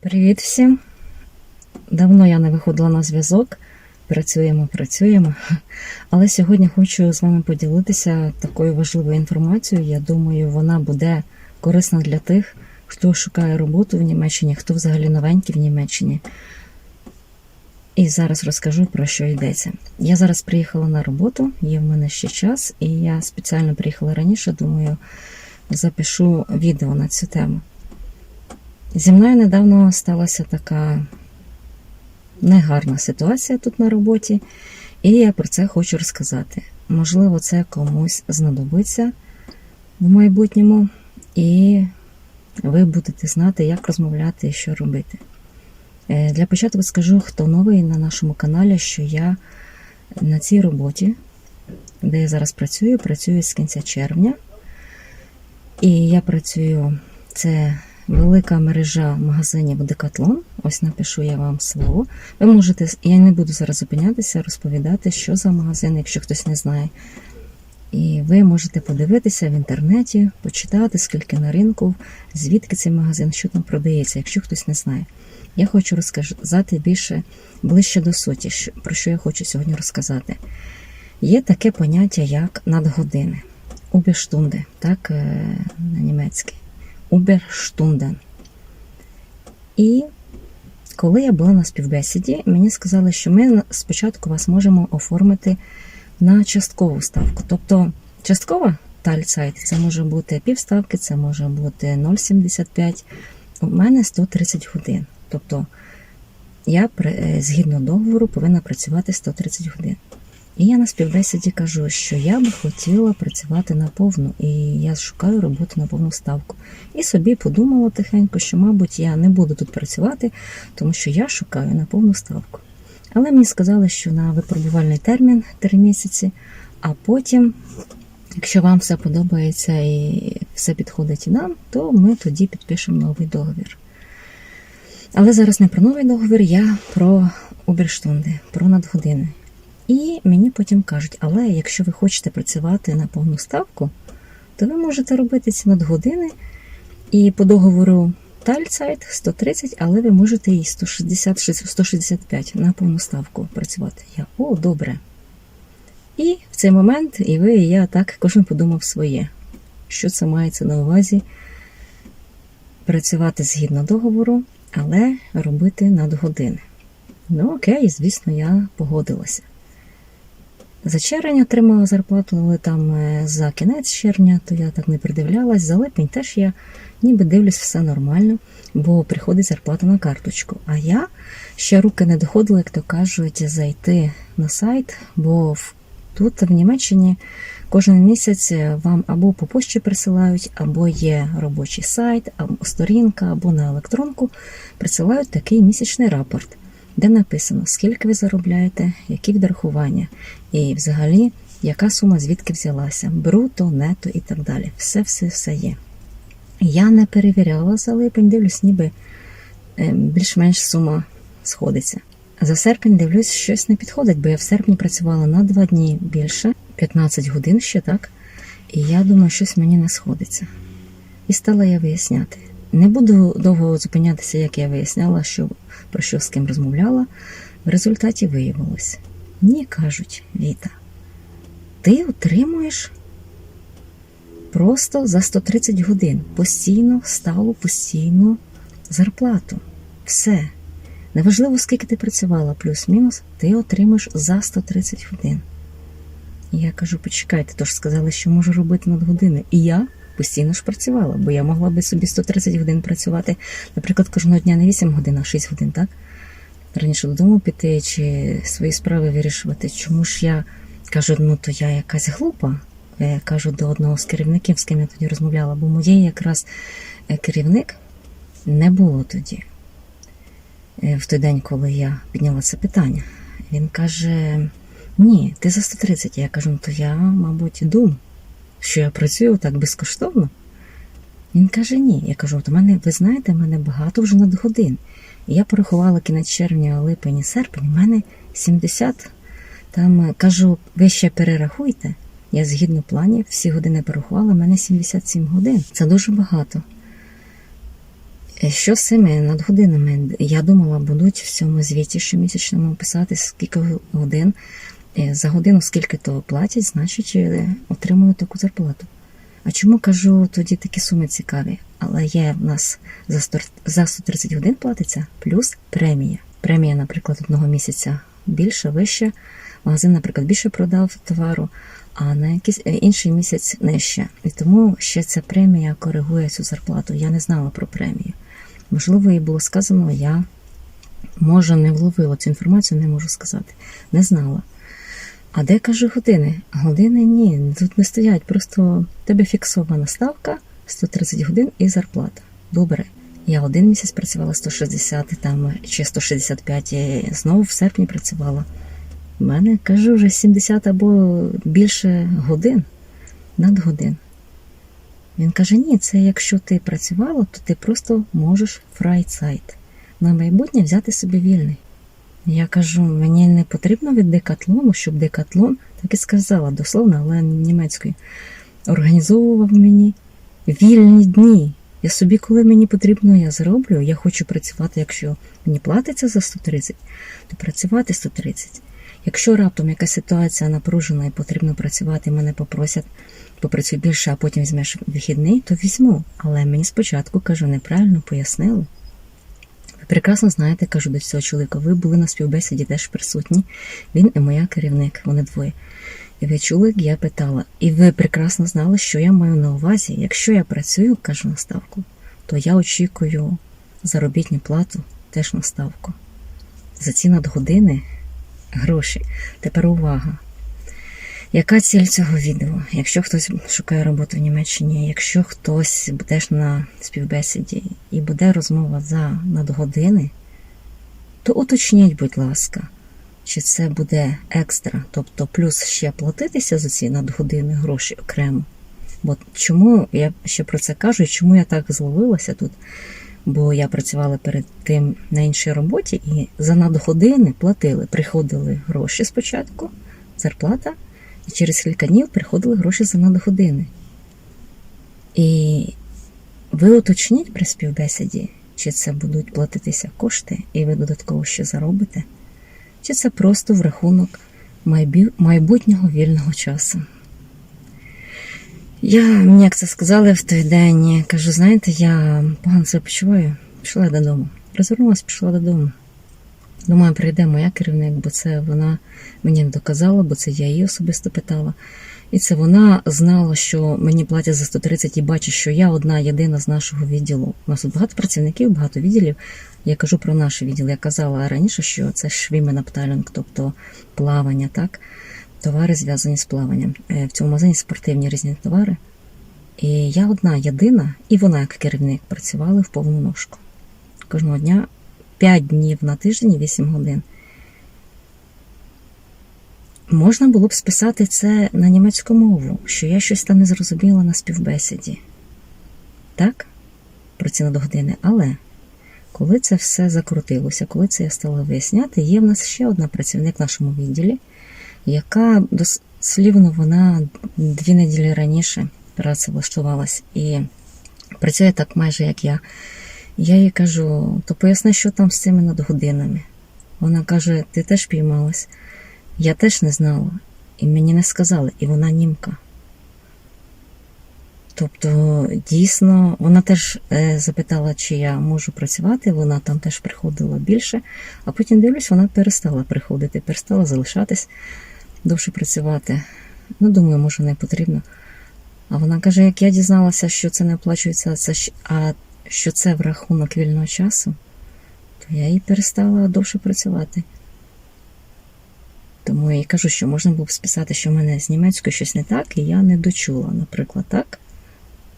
Привіт всім! Давно я не виходила на зв'язок. Працюємо, працюємо. Але сьогодні хочу з вами поділитися такою важливою інформацією. Я думаю, вона буде корисна для тих, хто шукає роботу в Німеччині, хто взагалі новенький в Німеччині. І зараз розкажу про що йдеться. Я зараз приїхала на роботу, є в мене ще час, і я спеціально приїхала раніше, думаю, запишу відео на цю тему. Зі мною недавно сталася така негарна ситуація тут на роботі, і я про це хочу розказати. Можливо, це комусь знадобиться в майбутньому, і ви будете знати, як розмовляти і що робити. Е, Для початку скажу, хто новий на нашому каналі, що я на цій роботі, де я зараз працюю, працюю з кінця червня. І я працюю, це велика мережа магазинів Decathlon. Ось напишу я вам слово. Ви можете, я не буду зараз зупинятися, розповідати, що за магазин, якщо хтось не знає. І ви можете подивитися в інтернеті, почитати, скільки на ринку, звідки цей магазин, що там продається, якщо хтось не знає. Я хочу розказати більше ближче до суті, про що я хочу сьогодні розказати. Є таке поняття, як надгодини. Уберштунди, так, е, на німецький. Уберштунден. І коли я була на співбесіді, мені сказали, що ми спочатку вас можемо оформити на часткову ставку. Тобто часткова тальцайт це може бути півставки, це може бути 0,75. У мене 130 годин. Тобто я е, згідно договору повинна працювати 130 годин. І я на співбесіді кажу, що я би хотіла працювати на повну, і я шукаю роботу на повну ставку. І собі подумала тихенько, що, мабуть, я не буду тут працювати, тому що я шукаю на повну ставку. Але мені сказали, що на випробувальний термін 3 місяці, а потім, якщо вам все подобається і все підходить і нам, то ми тоді підпишемо новий договір. Але зараз не про новий договір, я про оберштунди, про надгодини. І мені потім кажуть, але якщо ви хочете працювати на повну ставку, то ви можете робити ці надгодини і по договору Тальцайт 130, але ви можете і 160-165 на повну ставку працювати. Я, о, добре. І в цей момент і ви, і я так кожен подумав своє, що це мається на увазі працювати згідно договору, але робити надгодини. Ну, окей, звісно, я погодилася. За червень отримала зарплату, але там е, за кінець червня, то я так не придивлялась. За липень теж я ніби дивлюсь все нормально, бо приходить зарплата на карточку. А я ще руки не доходила, як то кажуть, зайти на сайт, бо в- тут в Німеччині кожен місяць вам або по пошті присилають, або є робочий сайт, або сторінка, або на електронку присилають такий місячний рапорт де написано, скільки ви заробляєте, які відрахування, і взагалі, яка сума звідки взялася, бруто, нето і так далі. Все, все, все є. Я не перевіряла за липень, дивлюсь, ніби е, більш-менш сума сходиться. За серпень дивлюсь, щось не підходить, бо я в серпні працювала на два дні більше, 15 годин ще так. І я думаю, щось мені не сходиться. І стала я виясняти. Не буду довго зупинятися, як я виясняла, що, про що з ким розмовляла. В результаті виявилось. Ні, кажуть, Віта, ти отримуєш просто за 130 годин постійно, сталу, постійну зарплату. Все. Неважливо, скільки ти працювала, плюс-мінус, ти отримаєш за 130 годин. Я кажу, почекайте, то ж сказали, що можу робити надгодини. І я постійно ж працювала, бо я могла би собі 130 годин працювати, наприклад, кожного дня не 8 годин, а 6 годин, так? Раніше додому піти чи свої справи вирішувати. Чому ж я кажу, ну то я якась глупа. Я кажу до одного з керівників, з ким я тоді розмовляла, бо моєї якраз е, керівник не було тоді, в той день, коли я підняла це питання. Він каже: Ні, ти за 130. Я кажу, ну то я, мабуть, дум, що я працюю так безкоштовно. Він каже, ні. Я кажу, от у мене, ви знаєте, в мене багато вже надгодин. І я порахувала кінець червня, липень серпень, у мене 70. Там е, кажу, ви ще перерахуйте. Я згідно планів, всі години порахувала, в мене 77 годин. Це дуже багато. Е, Що з цими надгодинами? Я думала, будуть в цьому звіті щомісячному писати, скільки годин е, за годину, скільки то платять, значить е, отримую таку зарплату. А чому кажу, тоді такі суми цікаві? Але є в нас за 100 за 130 годин платиться плюс премія. Премія, наприклад, одного місяця більше, вища. Магазин, наприклад, більше продав товару, а на якийсь інший місяць нижче. І тому ще ця премія коригує цю зарплату. Я не знала про премію. Можливо, їй було сказано, я може не вловила цю інформацію, не можу сказати. Не знала. А де кажу години? Години ні, тут не стоять. Просто тебе фіксована ставка 130 годин і зарплата. Добре. Я один місяць працювала 160 там чи 165, і знову в серпні працювала. У мене кажу вже 70 або більше годин, надгодин. Він каже: ні, це якщо ти працювала, то ти просто можеш фрайцайт. На майбутнє взяти собі вільний. Я кажу, мені не потрібно від декатлону, щоб декатлон, так і сказала дословно, але німецькою, організовував мені вільні дні. Я собі, коли мені потрібно, я зроблю. Я хочу працювати, якщо мені платиться за 130, то працювати 130. Якщо раптом якась ситуація напружена і потрібно працювати, мене попросять, попрацюй більше, а потім візьмеш вихідний, то візьму. Але мені спочатку кажу, неправильно пояснили. Ви прекрасно знаєте, кажу до цього чоловіка, ви були на співбесіді теж присутні. Він і моя керівник, вони двоє. І ви чули, як я питала, і ви прекрасно знали, що я маю на увазі. Якщо я працюю, кажу на ставку, то я очікую заробітну плату теж на ставку. За ці надгодини гроші. Тепер увага. Яка ціль цього відео? Якщо хтось шукає роботу в Німеччині, якщо хтось будеш на співбесіді і буде розмова за надгодини, то уточніть, будь ласка, чи це буде екстра, тобто плюс ще платитися за ці надгодини гроші окремо. Бо чому я ще про це кажу і чому я так зловилася тут? Бо я працювала перед тим на іншій роботі і за надгодини платили. Приходили гроші спочатку, зарплата, і через кілька днів приходили гроші за надгодини. І ви уточніть при співбесіді, чи це будуть платитися кошти, і ви додатково ще заробите, чи це просто в рахунок майбутнього вільного часу. Я, мені як це сказали в той день, кажу, знаєте, я погано себе почуваю, пішла додому. Розвернулася, пішла додому. Думаю, прийде моя керівник, бо це вона мені не доказала, бо це я її особисто питала. І це вона знала, що мені платять за 130 і бачить, що я одна єдина з нашого відділу. У нас тут багато працівників, багато відділів. Я кажу про наш відділ. Я казала раніше, що це швіменапталінг, тобто плавання, так? Товари зв'язані з плаванням. Е, В цьому магазині спортивні різні товари. І я одна єдина, і вона, як керівник, працювали в повну ножку. Кожного дня 5 днів на тиждень і 8 годин. Можна було б списати це на німецьку мову, що я щось там не зрозуміла на співбесіді. Так? Про ці надгодини. Але коли це все закрутилося, коли це я стала виясняти, є в нас ще одна працівник в нашому відділі, яка дослівно вона дві неділі раніше працевлаштувалась і працює так майже як я. Я їй кажу, то поясни, що там з цими надгодинами. Вона каже: ти теж піймалась. Я теж не знала, і мені не сказали, і вона німка. Тобто, дійсно, вона теж е, запитала, чи я можу працювати, вона там теж приходила більше, а потім дивлюсь, вона перестала приходити, перестала залишатись, довше працювати. Ну, думаю, може, не потрібно. А вона каже: як я дізналася, що це не оплачується, це а що це в рахунок вільного часу, то я і перестала довше працювати. Тому я і кажу, що можна було б списати, що в мене з німецькою щось не так, і я не дочула, наприклад, так.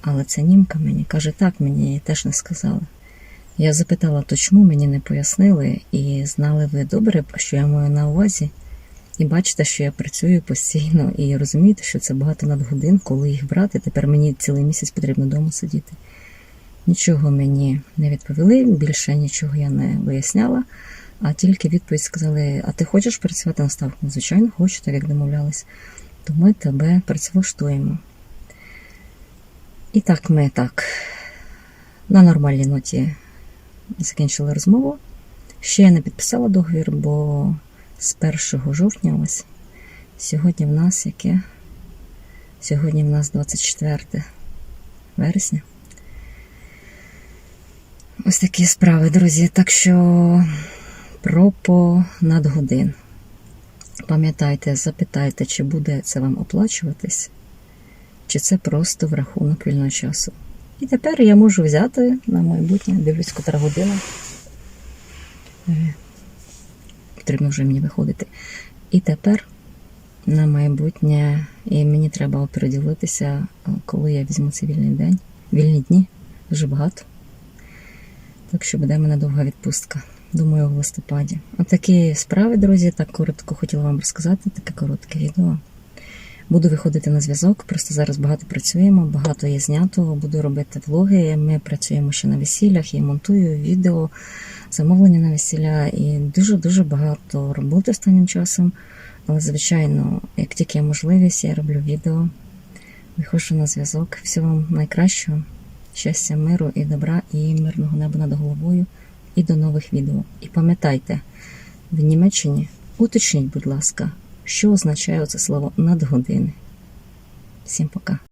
Але ця німка мені каже, так, мені теж не сказали. Я запитала, то чому мені не пояснили, і знали ви добре, що я маю на увазі. І бачите, що я працюю постійно, і розумієте, що це багато надгодин, коли їх брати. Тепер мені цілий місяць потрібно вдома сидіти. Нічого мені не відповіли, більше нічого я не виясняла, а тільки відповідь сказали: А ти хочеш працювати на ставку? Звичайно, хочу, так як домовлялись. то ми тебе працевлаштуємо. І так ми так на нормальній ноті закінчили розмову. Ще я не підписала договір, бо з 1 жовтня ось сьогодні в нас яке? Сьогодні в нас 24 вересня. Ось такі справи, друзі. Так що про по надгодин. Пам'ятайте, запитайте, чи буде це вам оплачуватись, чи це просто в рахунок вільного часу. І тепер я можу взяти на майбутнє, дивлюсь, котра година. Е, Потрібно вже мені виходити. І тепер на майбутнє, і мені треба приділитися, коли я візьму цей вільний день. Вільні дні дуже багато. Так що буде мене довга відпустка. Думаю, в листопаді. Отакі справи, друзі, так коротко хотіла вам розказати, таке коротке відео. Буду виходити на зв'язок, просто зараз багато працюємо, багато є знятого, буду робити влоги. Ми працюємо ще на весіллях, я монтую відео, замовлення на весілля і дуже-дуже багато роботи останнім часом. Але, звичайно, як тільки є можливість, я роблю відео, виходжу на зв'язок. Всього вам найкращого, щастя, миру і добра, і мирного неба над головою, і до нових відео. І пам'ятайте, в Німеччині уточніть, будь ласка, що означає це слово надгодини. Всім пока.